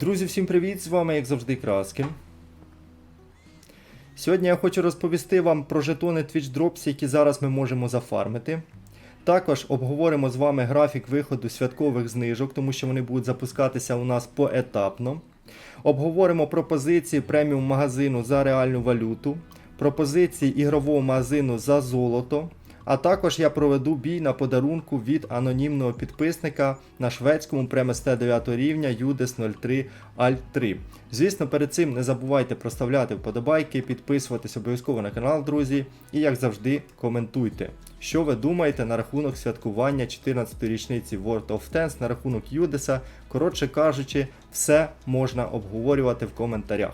Друзі, всім привіт! З вами, як завжди, Краскін. Сьогодні я хочу розповісти вам про жетони Twitch Drops, які зараз ми можемо зафармити. Також обговоримо з вами графік виходу святкових знижок, тому що вони будуть запускатися у нас поетапно. Обговоримо пропозиції преміум магазину за реальну валюту, пропозиції ігрового магазину за золото. А також я проведу бій на подарунку від анонімного підписника на шведському преместе 9 рівня Юдес 03 Alt 3. Звісно, перед цим не забувайте проставляти вподобайки, підписуватись обов'язково на канал, друзі, і як завжди, коментуйте. Що ви думаєте на рахунок святкування 14-ї річниці World of Tanks, на рахунок Юдеса? Коротше кажучи, все можна обговорювати в коментарях.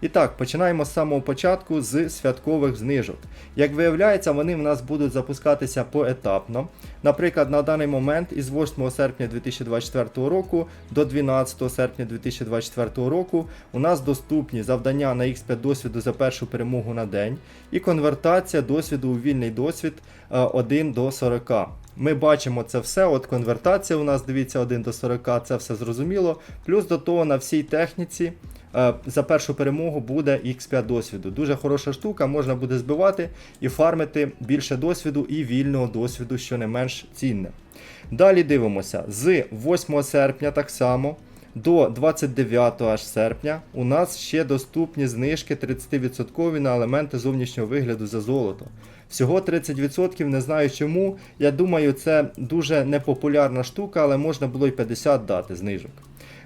І так, починаємо з самого початку з святкових знижок. Як виявляється, вони в нас будуть запускатися поетапно. Наприклад, на даний момент із 8 серпня 2024 року до 12 серпня 2024 року у нас доступні завдання на X5 досвіду за першу перемогу на день і конвертація досвіду у вільний досвід 1 до 40. Ми бачимо це все. От конвертація у нас, дивіться, 1 до 40, це все зрозуміло. Плюс до того на всій техніці е, за першу перемогу буде X5 досвіду. Дуже хороша штука, можна буде збивати і фармити більше досвіду і вільного досвіду, що не менш цінне. Далі дивимося, з 8 серпня так само. До 29 аж серпня у нас ще доступні знижки 30% на елементи зовнішнього вигляду за золото. Всього 30%, не знаю чому. Я думаю, це дуже непопулярна штука, але можна було й 50 дати знижок.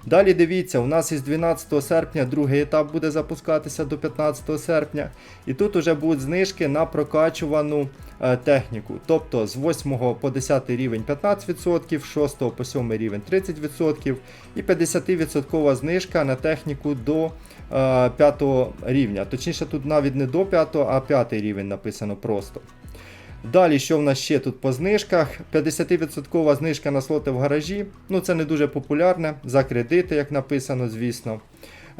Далі дивіться, у нас із 12 серпня другий етап буде запускатися до 15 серпня. І тут уже будуть знижки на прокачувану е, техніку. Тобто з 8 по 10 рівень 15%, з 6 по 7 рівень 30% і 50% знижка на техніку до е, 5 рівня. Точніше, тут навіть не до 5, а 5 рівень написано просто. Далі, що в нас ще тут по знижках? 50% знижка на слоти в гаражі. Ну, це не дуже популярне, за кредити, як написано, звісно.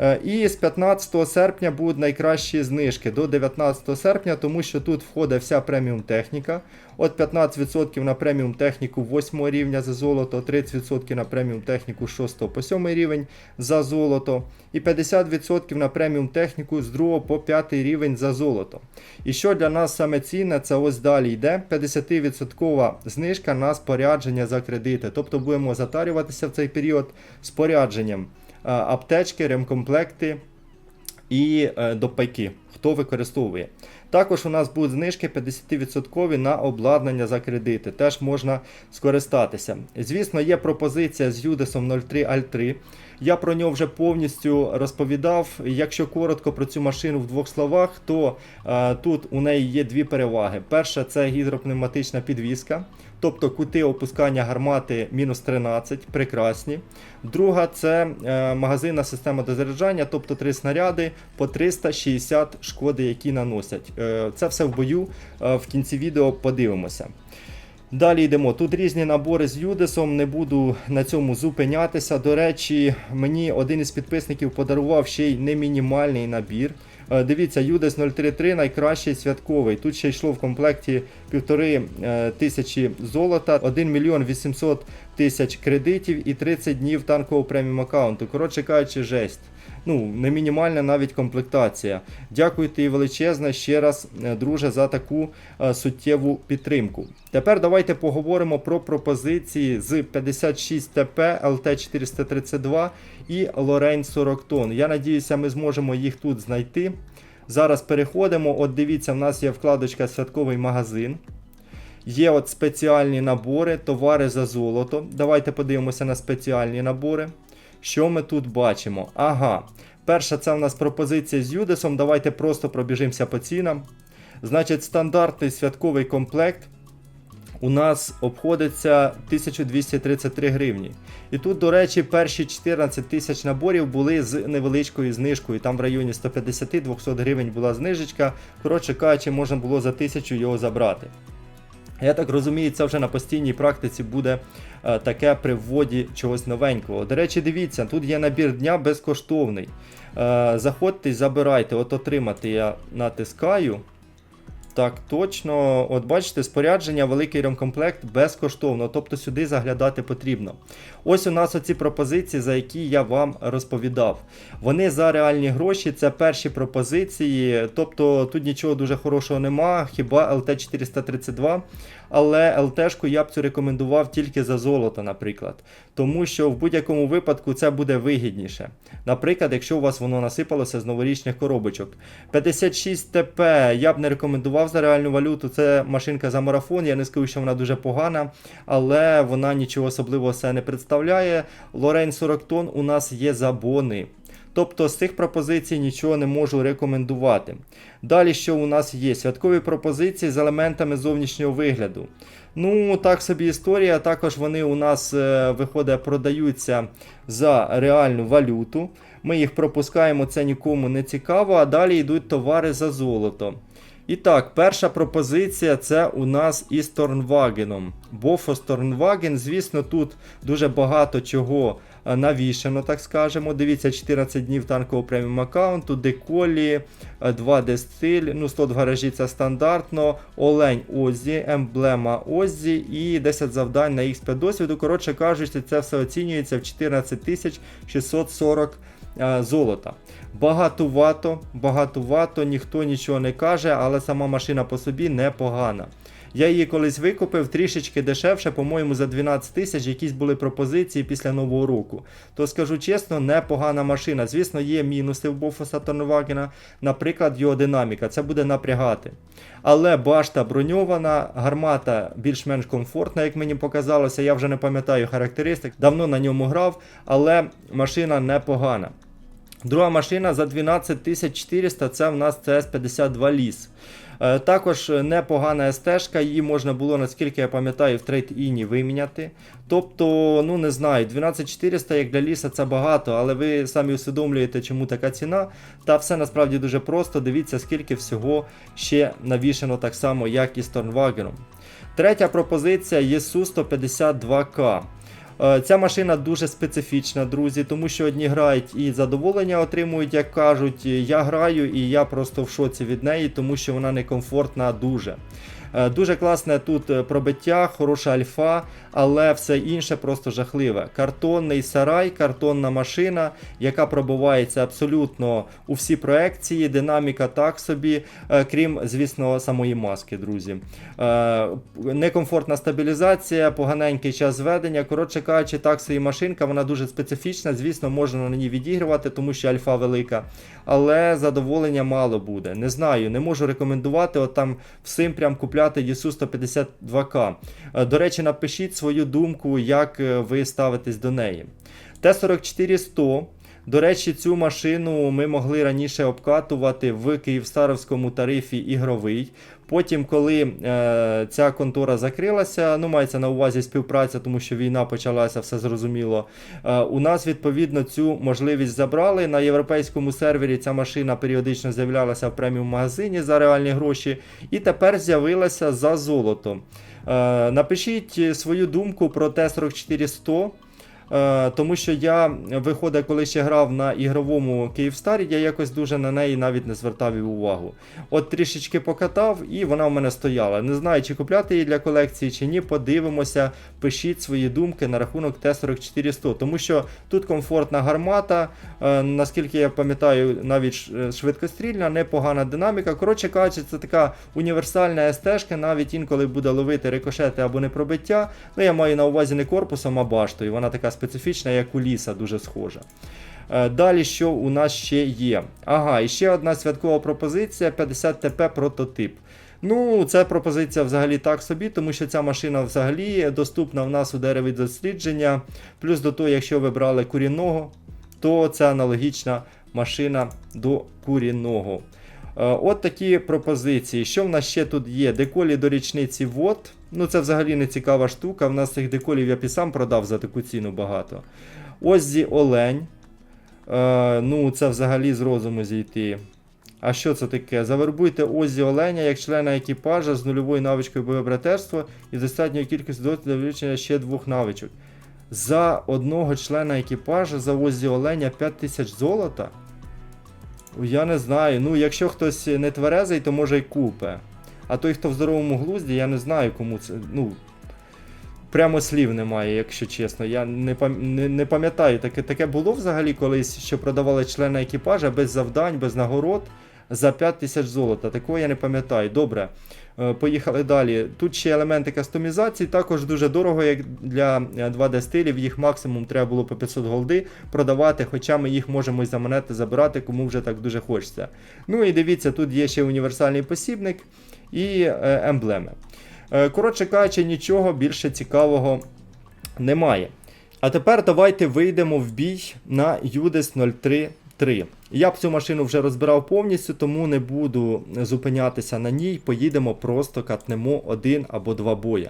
Е, І з 15 серпня будуть найкращі знижки до 19 серпня, тому що тут входить вся преміум техніка. От 15% на преміум техніку 8 рівня за золото, 30% на преміум техніку 6 по 7 рівень за золото, і 50% на преміум техніку з 2 по 5 рівень за золото. І що для нас саме цінне, це ось далі йде 50% знижка на спорядження за кредити. Тобто будемо затарюватися в цей період спорядженням аптечки, ремкомплекти і е, допайки, хто використовує. Також у нас будуть знижки 50% на обладнання за кредити, теж можна скористатися. Звісно, є пропозиція з Юдесом 03 Alt 3. Я про нього вже повністю розповідав. Якщо коротко про цю машину в двох словах, то е, тут у неї є дві переваги. Перша це гідропневматична підвіска, тобто кути опускання гармати мінус 13, прекрасні. Друга це е, магазинна система дозаряджання, тобто три снаряди по 360 шкоди, які наносять. Е, це все в бою. е, в кінці відео подивимося. Далі йдемо. Тут різні набори з Юдесом, не буду на цьому зупинятися. До речі, мені один із підписників подарував ще й не мінімальний набір. Е, Дивіться, Юдес 033 найкращий святковий. Тут ще йшло в комплекті півтори тисячі золота, 1 мільйон 800 тисяч кредитів і 30 днів танкового преміум аккаунту. Коротше кажучи, жесть. Ну, не мінімальна навіть комплектація. Дякую тобі величезне ще раз, е, друже, за таку е, суттєву підтримку. Тепер давайте поговоримо про пропозиції з 56 ТП, ЛТ 432 і Лорейн 40 тонн. Я надіюся, ми зможемо їх тут знайти. Зараз переходимо. От дивіться, в нас є вкладочка святковий магазин. Є от спеціальні набори, товари за золото. Давайте подивимося на спеціальні набори. Що ми тут бачимо? Ага. Перша це в нас пропозиція з Юдесом. Давайте просто пробіжимося по цінам. Значить, стандартний святковий комплект у нас обходиться 1233 гривні. І тут, до речі, перші 14 тисяч наборів були з невеличкою знижкою. Там в районі 150-200 гривень була знижечка. Коротше кажучи, можна було за 1000 його забрати. Я так розумію, це вже на постійній практиці буде е, таке при вводі чогось новенького. До речі, дивіться, тут є набір дня безкоштовний. Е, заходьте забирайте, от отримати я натискаю. Так, точно. От бачите, спорядження, великий ремкомплект безкоштовно, тобто сюди заглядати потрібно. Ось у нас оці пропозиції, за які я вам розповідав. Вони за реальні гроші, це перші пропозиції, тобто тут нічого дуже хорошого нема, хіба LT432. Але ЛТшку я б цю рекомендував тільки за золото, наприклад. Тому що в будь-якому випадку це буде вигідніше. Наприклад, якщо у вас воно насипалося з новорічних коробочок. 56 ТП я б не рекомендував за реальну валюту. Це машинка за марафон. Я не скажу, що вона дуже погана, але вона нічого особливого все не представляє. Лорень 40 тонн у нас є за бони. Тобто з цих пропозицій нічого не можу рекомендувати. Далі, що у нас є? Святкові пропозиції з елементами зовнішнього вигляду. Ну, так собі історія. Також вони у нас е, виходить, продаються за реальну валюту. Ми їх пропускаємо, це нікому не цікаво, а далі йдуть товари за золото. І так, перша пропозиція це у нас із Торнвагеном. Бофос Торнваген, звісно, тут дуже багато чого е, навішано, так скажемо. Дивіться, 14 днів танкового преміум аккаунту, деколі, 2D стиль, ну 100 в гаражі це стандартно, Олень Оззі, емблема Оззі і 10 завдань на X5 досвіду. Коротше кажучи, це все оцінюється в 14 640 е, золота. Багатувато, багатувато, ніхто нічого не каже, але сама машина по собі непогана. Я її колись викупив трішечки дешевше, по-моєму, за 12 тисяч якісь були пропозиції після нового року. То скажу чесно, непогана машина. Звісно, є мінуси в Бофоса Торнвагена, наприклад, його динаміка. Це буде напрягати. Але башта броньована, гармата більш-менш комфортна, як мені показалося. Я вже не пам'ятаю характеристик. Давно на ньому грав, але машина непогана. Друга машина за 12 400 це в нас CS52 ліс. Е, Також непогана СТ-шка, її можна було, наскільки я пам'ятаю, в трейд-іні виміняти. Тобто, ну не знаю, 12400 як для ліса це багато, але ви самі усвідомлюєте, чому така ціна. Та все насправді дуже просто. Дивіться, скільки всього ще навішено так само, як і з Торнвагеном. Третя пропозиція ЄСУ 152К. Е, Ця машина дуже специфічна, друзі, тому що одні грають і задоволення отримують, як кажуть. Я граю і я просто в шоці від неї, тому що вона некомфортна дуже. Е, Дуже класне тут е, пробиття, хороша альфа, але все інше просто жахливе. Картонний сарай, картонна машина, яка пробивається абсолютно у всі проекції, динаміка так собі, е, крім, звісно, самої маски, друзі. Е, Некомфортна стабілізація, поганенький час зведення. Коротше кажучи, так собі машинка, вона дуже специфічна. Звісно, можна на ній відігрувати, тому що альфа велика. Але задоволення мало буде. Не знаю, не можу рекомендувати от там всім прям купляти ЄСУ 152К. Е, До речі, напишіть свою думку, як е, ви ставитесь до неї. Т-44-100. До речі, цю машину ми могли раніше обкатувати в Київстаровському тарифі ігровий. Потім, коли е, ця контора закрилася, ну мається на увазі співпраця, тому що війна почалася, все зрозуміло. Е, у нас відповідно цю можливість забрали. На європейському сервері ця машина періодично з'являлася в преміум магазині за реальні гроші, і тепер з'явилася за золото. Е, напишіть свою думку про Т-44-100. Е, Тому що я виходить, коли ще грав на ігровому Київстарі, я якось дуже на неї навіть не звертав увагу. От трішечки покатав, і вона в мене стояла. Не знаю, чи купляти її для колекції, чи ні. Подивимося, пишіть свої думки на рахунок Т-44-100, тому що тут комфортна гармата, е, наскільки я пам'ятаю, навіть е, швидкострільна, непогана динаміка. Коротше кажучи, це така універсальна СТ-шка, навіть інколи буде ловити рикошети або непробиття. Ну, я маю на увазі не корпусом, а баштою. Вона така специфічна, як у ліса, дуже схожа. Е, Далі, що у нас ще є? Ага, і ще одна святкова пропозиція 50 ТП прототип. Ну, це пропозиція взагалі так собі, тому що ця машина взагалі доступна в нас у дереві дослідження. Плюс до того, якщо ви брали курінного, то це аналогічна машина до курінного. Е, От такі пропозиції. Що в нас ще тут є? Деколі до річниці ВОД. Ну, це взагалі не цікава штука. В нас цих деколів я б і сам продав за таку ціну багато. Оззі Олень. Е, ну, це взагалі з розуму зійти. А що це таке? Завербуйте Оззі Оленя як члена екіпажа з нульовою навичкою бойове братерство і достатньою кількістю досвіду вивчення ще двох навичок. За одного члена екіпажа за Оззі Оленя 5000 золота? Я не знаю. Ну, якщо хтось не тверезий, то може й купе. А той, хто в здоровому глузді, я не знаю, кому це. Ну, прямо слів немає, якщо чесно. Я не, не, пам'ятаю, таке, таке було взагалі колись, що продавали члена екіпажа без завдань, без нагород за 5 тисяч золота. Такого я не пам'ятаю. Добре. Е, Поїхали далі. Тут ще елементи кастомізації, також дуже дорого, як для е, 2D стилів. Їх максимум треба було по 500 голди продавати, хоча ми їх можемо і за монети забирати, кому вже так дуже хочеться. Ну і дивіться, тут є ще універсальний посібник і е, емблеми. Е, Коротше кажучи, нічого більше цікавого немає. А тепер давайте вийдемо в бій на Юдес 033. Я б цю машину вже розбирав повністю, тому не буду зупинятися на ній. Поїдемо просто катнемо один або два боя.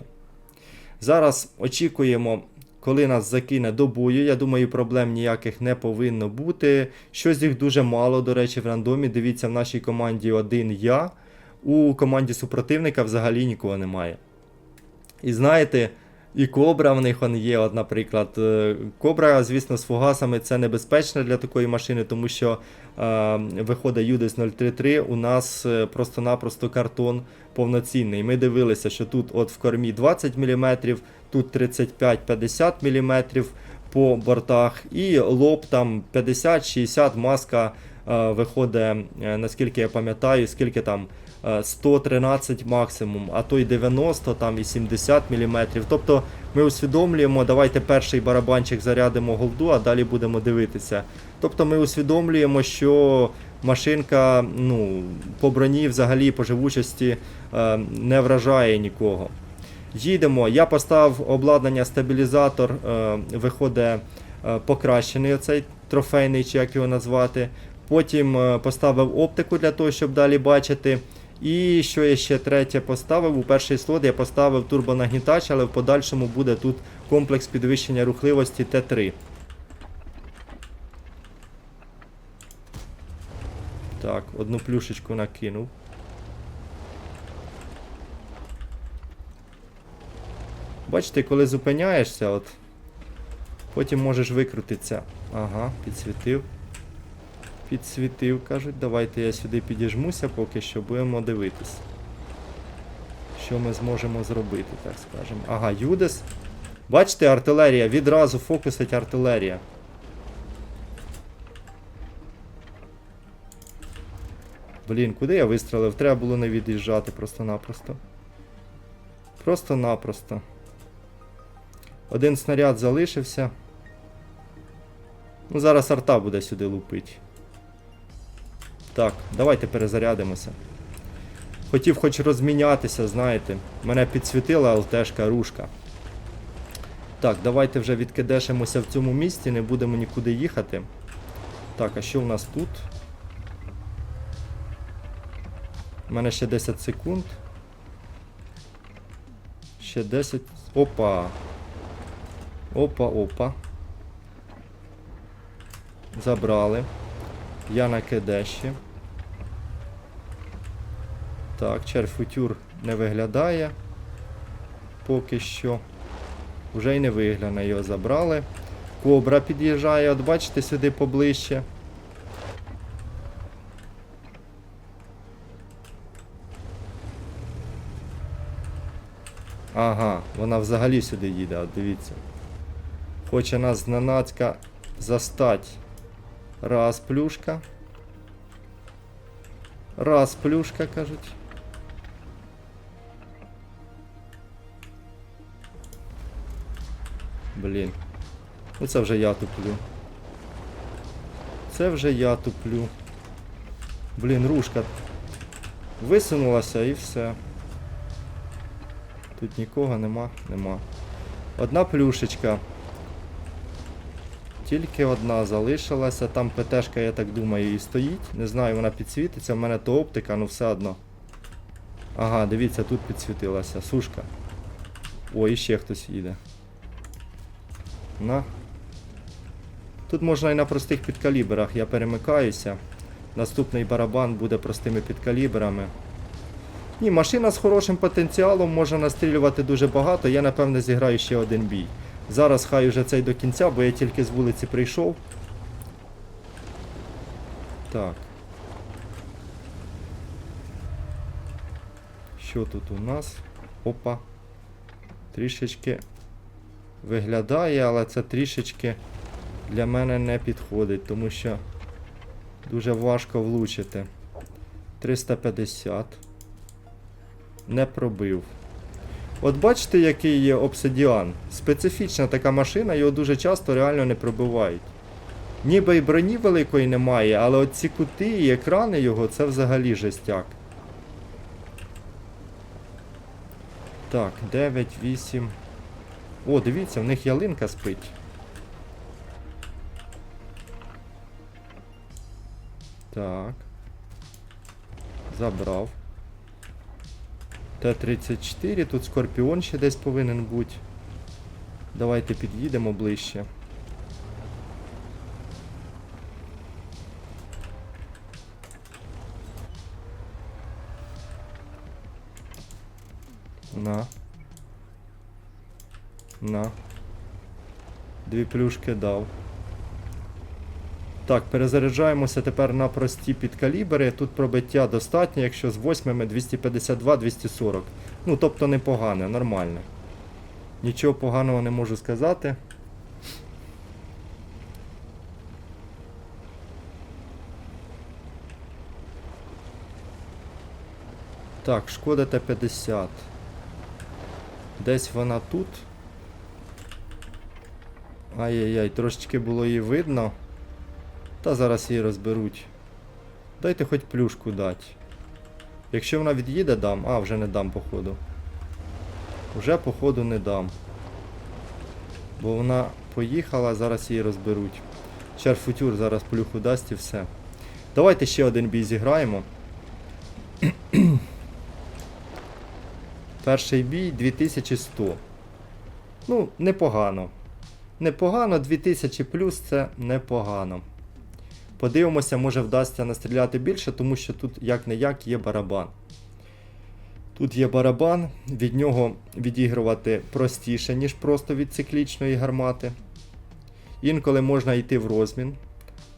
Зараз очікуємо, коли нас закине до бою. Я думаю, проблем ніяких не повинно бути. Щось їх дуже мало, до речі, в рандомі. Дивіться, в нашій команді один я. У команді супротивника взагалі нікого немає. І знаєте, і кобра в них он є, от, наприклад. Е, Кобра, звісно, з фугасами це небезпечно для такої машини, тому що е, виходить Юдес 033, у нас е, просто-напросто картон повноцінний. Ми дивилися, що тут от в кормі 20 мм, тут 35-50 мм по бортах, і лоб там 50-60 маска е, виходить, е, наскільки я пам'ятаю, скільки там. Е, 113 максимум, а то й 90 там і 70 мм. Тобто ми усвідомлюємо, давайте перший барабанчик зарядимо голду, а далі будемо дивитися. Тобто ми усвідомлюємо, що машинка ну, по броні взагалі по живучості е, не вражає нікого. Їдемо. Я поставив обладнання стабілізатор, е, виходить е, покращений оцей трофейний, чи як його назвати. Потім поставив оптику для того, щоб далі бачити. І що я ще третє поставив? У перший слот я поставив турбонагнітач, але в подальшому буде тут комплекс підвищення рухливості Т3. Так, одну плюшечку накинув. Бачите, коли зупиняєшся, от, потім можеш викрутитися. Ага, підсвітив. Підсвітив, кажуть, давайте я сюди підіжмуся, поки що будемо дивитись. Що ми зможемо зробити, так скажемо. Ага, Юдес. Бачите, артилерія, відразу фокусить артилерія. Блін, куди я вистрелив? Треба було не від'їжджати просто-напросто. Просто-напросто. Один снаряд залишився. Ну, зараз арта буде сюди лупить. Так, давайте перезарядимося. Хотів хоч розмінятися, знаєте. Мене підсвітила ЛТшка рушка. Так, давайте вже відкидешимося в цьому місці, не будемо нікуди їхати. Так, а що в нас тут? У мене ще 10 секунд. Ще 10. Опа. Опа, опа. Забрали. Я на кедеші. Так, черфутюр не виглядає. Поки що. Вже й не вигляне, його забрали. Кобра під'їжджає, от бачите, сюди поближче. Ага, вона взагалі сюди їде, от дивіться. Хоче нас зненацька застать. Раз плюшка. Раз плюшка, кажуть. Блін. Ну це вже я туплю. Це вже я туплю. Блін, рушка висунулася і все. Тут нікого нема, нема. Одна плюшечка. Тільки одна залишилася. Там ПТшка, я так думаю, і стоїть. Не знаю, вона підсвітиться, в мене то оптика, ну все одно. Ага, дивіться, тут підсвітилася. Сушка. О, і ще хтось їде. На. Тут можна і на простих підкаліберах, я перемикаюся. Наступний барабан буде простими підкаліберами. Ні, машина з хорошим потенціалом може настрілювати дуже багато. Я напевне зіграю ще один бій. Зараз хай уже цей до кінця, бо я тільки з вулиці прийшов. Так. Що тут у нас? Опа. Трішечки виглядає, але це трішечки для мене не підходить, тому що дуже важко влучити. 350. Не пробив. От бачите, який є обсидіан? Специфічна така машина, його дуже часто реально не пробивають. Ніби і броні великої немає, але от ці кути і екрани його це взагалі жестяк. Так, 9, 8. О, дивіться, в них ялинка спить. Так. Забрав. Т-34, тут скорпіон ще десь повинен бути. Давайте під'їдемо ближче. На. На. Дві плюшки дав. Так, перезаряджаємося тепер на прості підкалібри. Тут пробиття достатньо, якщо з 8 252-240. Ну, тобто непогане, нормальне. Нічого поганого не можу сказати. Так, шкода Т-50. Десь вона тут. Ай-яй-яй, трошечки було її видно. Та зараз її розберуть. Дайте хоч плюшку дати. Якщо вона від'їде, дам. А, вже не дам, походу. Вже, походу, не дам. Бо вона поїхала, зараз її розберуть. Шерфутюр зараз плюху дасть і все. Давайте ще один бій зіграємо. Перший бій 2100. Ну, непогано. Непогано, 2000 плюс це непогано. Подивимося, може вдасться настріляти більше, тому що тут як не як є барабан. Тут є барабан, від нього відігрувати простіше, ніж просто від циклічної гармати. Інколи можна йти в розмін.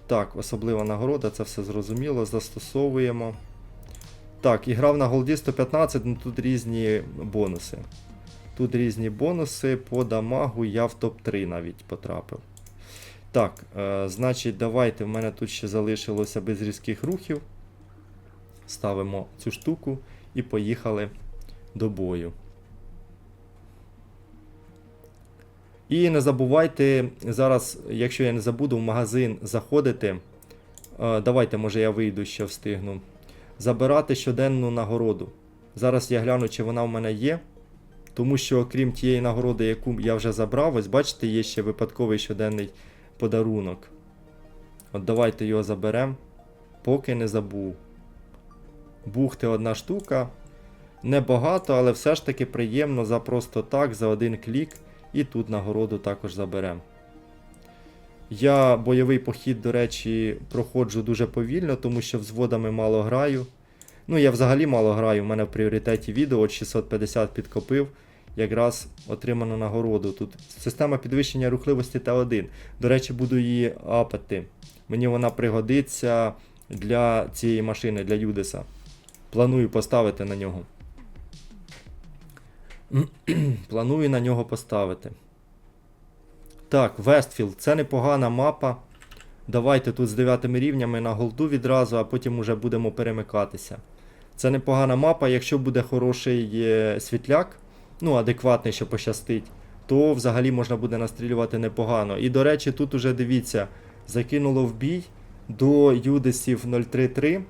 Так, особлива нагорода, це все зрозуміло, застосовуємо. Так, і грав на голді 115, ну тут різні бонуси. Тут різні бонуси по дамагу я в топ-3 навіть потрапив. Так, е, значить, давайте. В мене тут ще залишилося без різких рухів. Ставимо цю штуку і поїхали до бою. І не забувайте зараз, якщо я не забуду, в магазин заходити. Е, давайте, може, я вийду ще встигну. Забирати щоденну нагороду. Зараз я гляну, чи вона в мене є. Тому що, окрім тієї нагороди, яку я вже забрав, ось бачите, є ще випадковий щоденний подарунок. От давайте його заберемо, поки не забув. Бухти одна штука. Небагато, але все ж таки приємно за просто так, за один клік. І тут нагороду також заберемо. Я бойовий похід, до речі, проходжу дуже повільно, тому що взводами мало граю. Ну, я взагалі мало граю, у мене в пріоритеті відео от 650 підкопив. Якраз отриману нагороду. Тут система підвищення рухливості Т1. До речі, буду її апати. Мені вона пригодиться для цієї машини, для Юдеса. Планую поставити на нього. Планую на нього поставити. Так, Вестфілд, це непогана мапа. Давайте тут з 9 рівнями на голду відразу, а потім уже будемо перемикатися. Це непогана мапа, якщо буде хороший е, світляк, ну, адекватний, що пощастить, то взагалі можна буде настрілювати непогано. І, до речі, тут уже дивіться, закинуло в бій до Юдесів 033.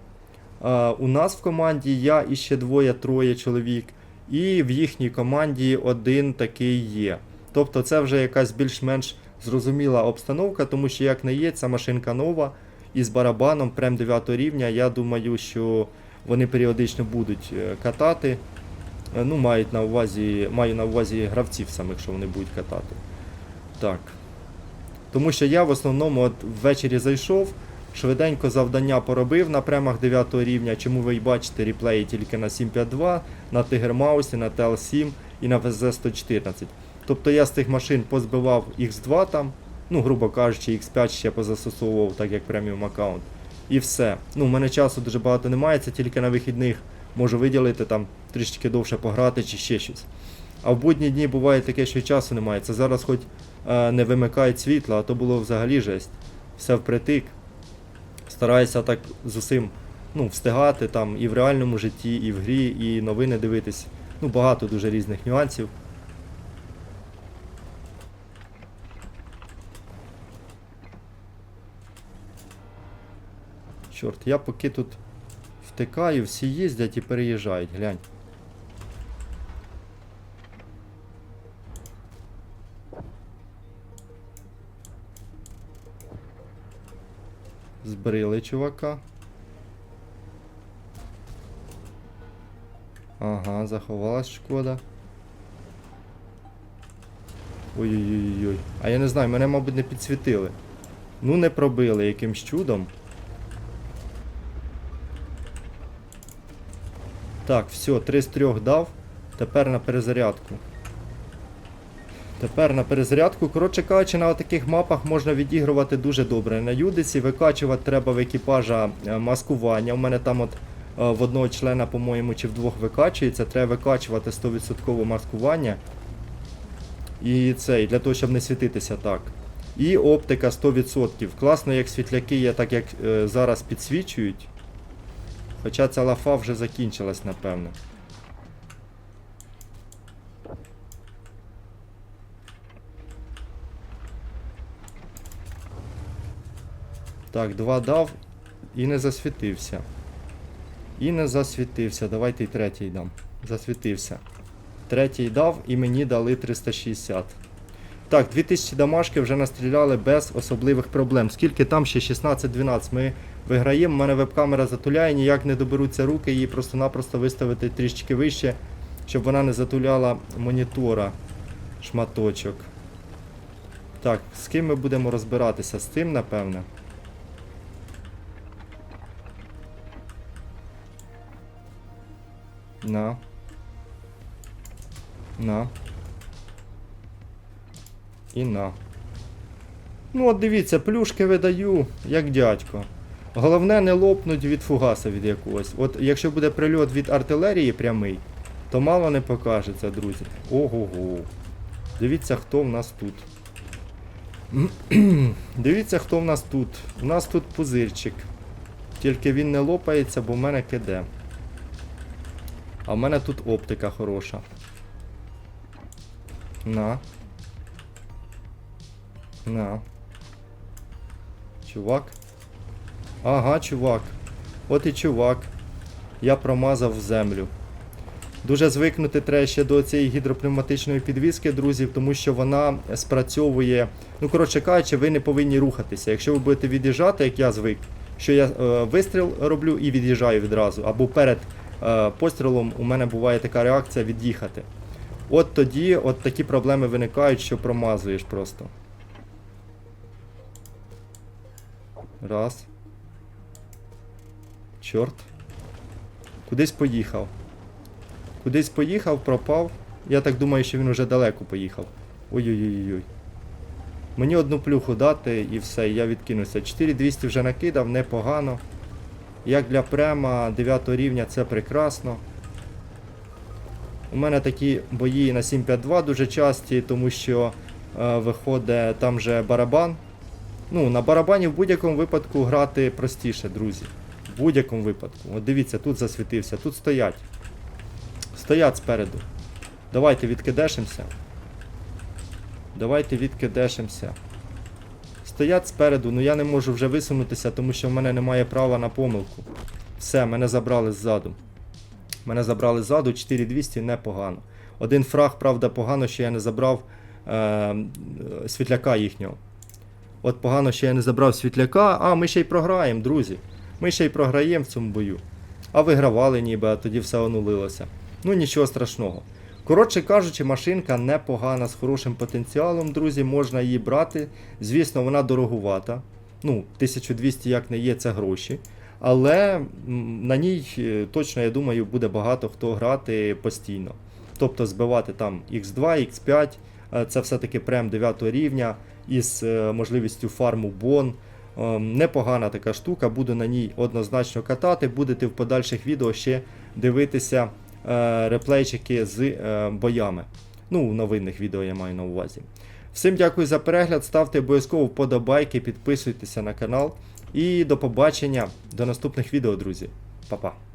А, у нас в команді я і ще двоє-троє чоловік, і в їхній команді один такий є. Тобто це вже якась більш-менш зрозуміла обстановка, тому що як не є, ця машинка нова із барабаном прем 9 рівня. Я думаю, що вони періодично будуть е, катати. Е, Ну, мають на увазі, маю на увазі гравців самих, що вони будуть катати. Так. Тому що я в основному от ввечері зайшов, швиденько завдання поробив на премах 9 рівня, чому ви бачите реплеї тільки на 752, на Тигермаусі, на ТЛ7 і на ВЗ-114. Тобто я з тих машин позбивав X2 там, ну, грубо кажучи, X5 ще позастосовував, так як преміум аккаунт. І все. Ну, в мене часу дуже багато немає, це тільки на вихідних можу виділити там трішки довше пограти чи ще щось. А в будні дні буває таке, що часу немає. Це зараз хоч е, не вимикають світло, а то було взагалі жесть. Все впритик. Стараюся так з усім ну, встигати там і в реальному житті, і в грі, і новини дивитись. Ну, багато дуже різних нюансів. Чорт, я поки тут втикаю, всі їздять і переїжджають, глянь. Збрили чувака. Ага, заховалась шкода. Ой-ой-ой-ой. А я не знаю, мене, мабуть, не підсвітили. Ну, не пробили якимсь чудом. Так, все, 3 з 3 дав. Тепер на перезарядку. Тепер на перезарядку. Коротше кажучи, на таких мапах можна відігрувати дуже добре. На Юдиці викачувати треба в екіпажа е, маскування. У мене там от е, в одного члена, по-моєму, чи в двох викачується. Треба викачувати 100% маскування. І це, і для того, щоб не світитися так. І оптика 100%. Класно, як світляки є, так як е, зараз підсвічують. Хоча ця лафа вже закінчилась, напевно. Так, два дав і не засвітився. І не засвітився. Давайте й третій дам. Засвітився. Третій дав і мені дали 360. Так, 2000 дамашки вже настріляли без особливих проблем. Скільки там ще 16-12. Ми виграємо, у мене веб-камера затуляє, ніяк не доберуться руки, її просто-напросто виставити трішки вище, щоб вона не затуляла монітора шматочок. Так, з ким ми будемо розбиратися? З тим, напевне. На. На. І на. Ну от дивіться, плюшки видаю, як дядько. Головне не лопнуть від фугаса від якогось. От якщо буде прильот від артилерії прямий, то мало не покажеться, друзі. Ого-го. Дивіться, хто в нас тут. Дивіться, хто в нас тут. У нас тут пузирчик. Тільки він не лопається, бо в мене киде. А в мене тут оптика хороша. На. На. Чувак. Ага, чувак. От і чувак. Я промазав землю. Дуже звикнути треба ще до цієї гідропневматичної підвіски, друзі, тому що вона спрацьовує. Ну, коротше кажучи, ви не повинні рухатися. Якщо ви будете від'їжджати, як я звик, що я е, вистріл роблю і від'їжджаю відразу. Або перед е, пострілом у мене буває така реакція від'їхати. От тоді от такі проблеми виникають, що промазуєш просто. Раз. Чорт. Кудись поїхав. Кудись поїхав, пропав. Я так думаю, що він уже далеко поїхав. Ой-ой-ой. Мені одну плюху дати і все, я відкинуся. 4200 вже накидав, непогано. Як для према 9 рівня це прекрасно. У мене такі бої на 7.5.2 дуже часті, тому що е, виходить там же барабан. Ну, на барабані в будь-якому випадку грати простіше, друзі. В будь-якому випадку. От дивіться, тут засвітився, тут стоять. Стоять спереду. Давайте відкидешимося. Давайте відкидешимося. Стоять спереду, ну я не можу вже висунутися, тому що в мене немає права на помилку. Все, мене забрали ззаду. Мене забрали ззаду, 4200 непогано. Один фраг, правда, погано, що я не забрав е, світляка їхнього. От погано, що я не забрав світляка, а ми ще й програємо, друзі. Ми ще й програємо в цьому бою. А вигравали ніби, а тоді все онулилося. Ну нічого страшного. Коротше кажучи, машинка непогана, з хорошим потенціалом, друзі, можна її брати. Звісно, вона дорогувата. Ну, 1200 як не є, це гроші. Але на ній е, точно, я думаю, буде багато хто грати постійно. Тобто збивати там X2, X5, е, це все-таки прем 9 рівня із е, можливістю фарму бон. Ем, Непогана така штука, буду на ній однозначно катати. Будете в подальших відео ще дивитися е, реплейчики з е, боями. Ну, у новинних відео я маю на увазі. Всім дякую за перегляд, ставте обов'язково вподобайки, підписуйтеся на канал. І до побачення, до наступних відео, друзі. Па-па.